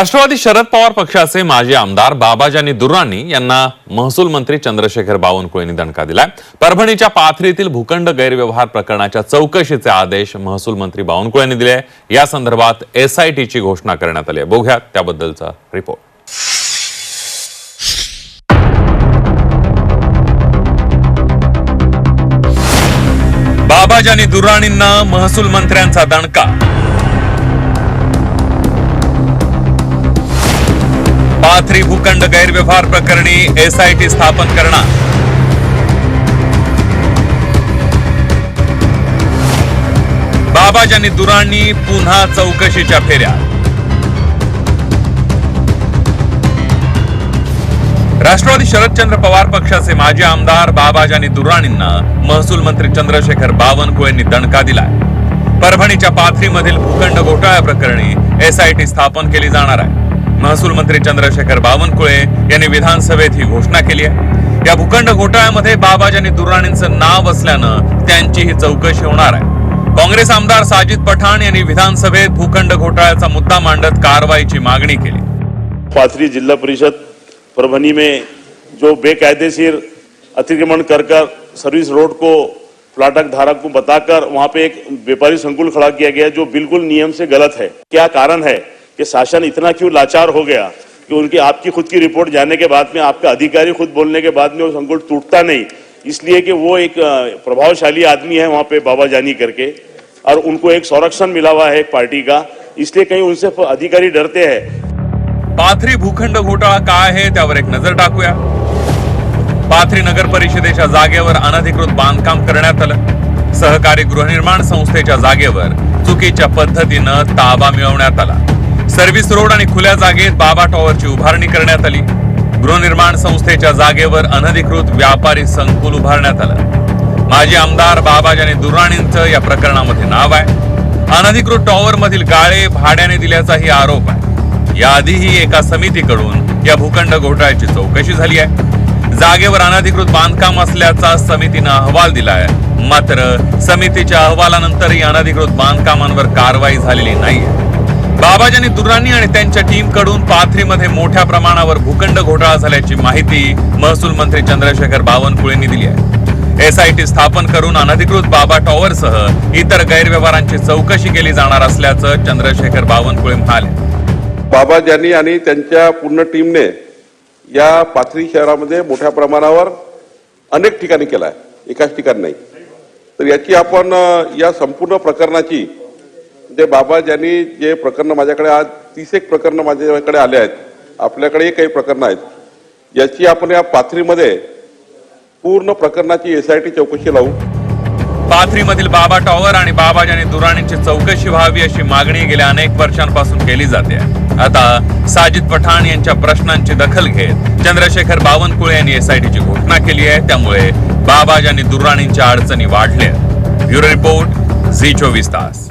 राष्ट्रवादी शरद पवार पक्षाचे माजी आमदार बाबाजानी दुर्राणी यांना महसूल मंत्री चंद्रशेखर बावनकुळेंनी दणका दिलाय. परभणीच्या पाथरीतील भूखंड गैरव्यवहार प्रकरणाच्या चौकशीचे आदेश महसूल मंत्री बावनकुळेंनी दिले या संदर्भात एसआयटीची घोषणा करण्यात आली आहे. बघूयात त्याबद्दलचा रिपोर्ट. बाबाजानी दुर्राणींना महसूल मंत्र्यांचा दणका पाथरी भूखंड गैरव्यवहार प्रकरणी एसआयटी स्थापन करणार. बाबाजानी दुराणी पुन्हा चौकशीच्या फेऱ्या. राष्ट्रवादी शरदचंद्र पवार पक्षाचे माजी आमदार बाबाजानी दुर्राणींना महसूल मंत्री चंद्रशेखर बावनकुळेंनी दणका दिलाय. परभणीच्या पाथरीमधील भूखंड घोटाळ्या प्रकरणी एसआयटी स्थापन केली जाणार आहे. महसूल मंत्री चंद्रशेखर बावनकुळे यांनी विधानसभेत ही घोषणा केली आहे. या भूखंड घोटाळ्यामध्ये बाबाजानी दुर्राणींचं नाव असल्यानं त्यांची ही चौकशी होणार आहे. काँग्रेस आमदार साजिद पठाण यांनी विधानसभेत भूखंड घोटाळ्याचा मुद्दा मांडत कारवाईची मागणी केली. पाथरी जिल्हा परिषद परभनी में जो बेकायदेशीर अतिक्रमण कर कर सर्विस रोड को प्लाटक धारक को बताकर वहां पे एक व्यापारी संकुल खड़ा किया गया जो बिल्कुल नियम से गलत है। क्या कारण है? कि शासन इतना क्यों लाचार हो गया कि उनकी आपकी खुद की रिपोर्ट जाने के बाद में आपका अधिकारी खुद बोलने के बाद में वो संकुल टूटता नहीं। इसलिए कि वो एक प्रभावशाली आदमी है वहाँ पे बाबा जानी करके और उनको एक संरक्षण मिला हुआ है एक पार्टी का। इसलिए कहीं उनसे अधिकारी डरते हैं। पाथरी भूखंड घोटाळा काय आहे त्यावर एक नजर टाकूया। पाथरी नगर परिषदेच्या जागेवर अनधिकृत बांधकाम करण्यात आलं. सहकारी गृहनिर्माण संस्थेच्या जागेवर चुकीच्या पद्धतीनं ताबा मिळवण्यात आला. सर्व्हिस रोड आणि खुल्या जागेत बाबा टॉवरची उभारणी करण्यात आली. गृहनिर्माण संस्थेच्या जागेवर अनधिकृत व्यापारी संकुल उभारण्यात आलं. माजी आमदार बाबाजाने दुर्राणींचं या प्रकरणामध्ये नाव आहे. अनधिकृत टॉवर मधील गाळे भाड्याने दिल्याचाही आरोप आहे. याआधीही एका समितीकडून या भूखंड घोटाळ्याची चौकशी झाली आहे. जागेवर अनधिकृत बांधकाम असल्याचा समितीनं अहवाल दिलाय. मात्र समितीच्या अहवालानंतरही अनधिकृत बांधकामांवर कारवाई झालेली नाहीये. बाबाजानी दुर्राणी आणि त्यांच्या टीमकडून पाथरीमध्ये मोठ्या प्रमाणावर भूखंड घोटाळा झाल्याची माहिती महसूल मंत्री चंद्रशेखर बावनकुळेंनी दिली आहे. एसआयटी स्थापन करून अनधिकृत बाबा टॉवरसह इतर गैरव्यवहारांची चौकशी केली जाणार असल्याचं चंद्रशेखर बावनकुळे म्हणाले. बाबा ज्यांनी आणि त्यांच्या पूर्ण टीमने या पाथरी शहरामध्ये मोठ्या प्रमाणावर अनेक ठिकाणी केला आहे एकाच ठिकाणी नाही. तर याची आपण या संपूर्ण प्रकरणाची जे बाबा ज्यांनी जे प्रकरणं माझ्याकडे आज तीस एक प्रकरणं माझ्याकडे आले आहेत. आपल्याकडेही काही प्रकरणं आहेत. याची आपण या पाथरीमध्ये पूर्ण प्रकरणाची एस आय टी चौकशी लावू. पाथरीमधील बाबा टॉवर आणि बाबाजानी दुराणींची चौकशी व्हावी अशी मागणी गेल्या अनेक वर्षांपासून केली जाते. आता साजिद पठाण यांच्या प्रश्नांची दखल घेत चंद्रशेखर बावनकुळे यांनी एसआयटीची घोषणा केली आहे. त्यामुळे बाबाजानी दुर्राणींच्या अडचणी वाढल्या. ब्युरो रिपोर्ट झी चोवीस तास.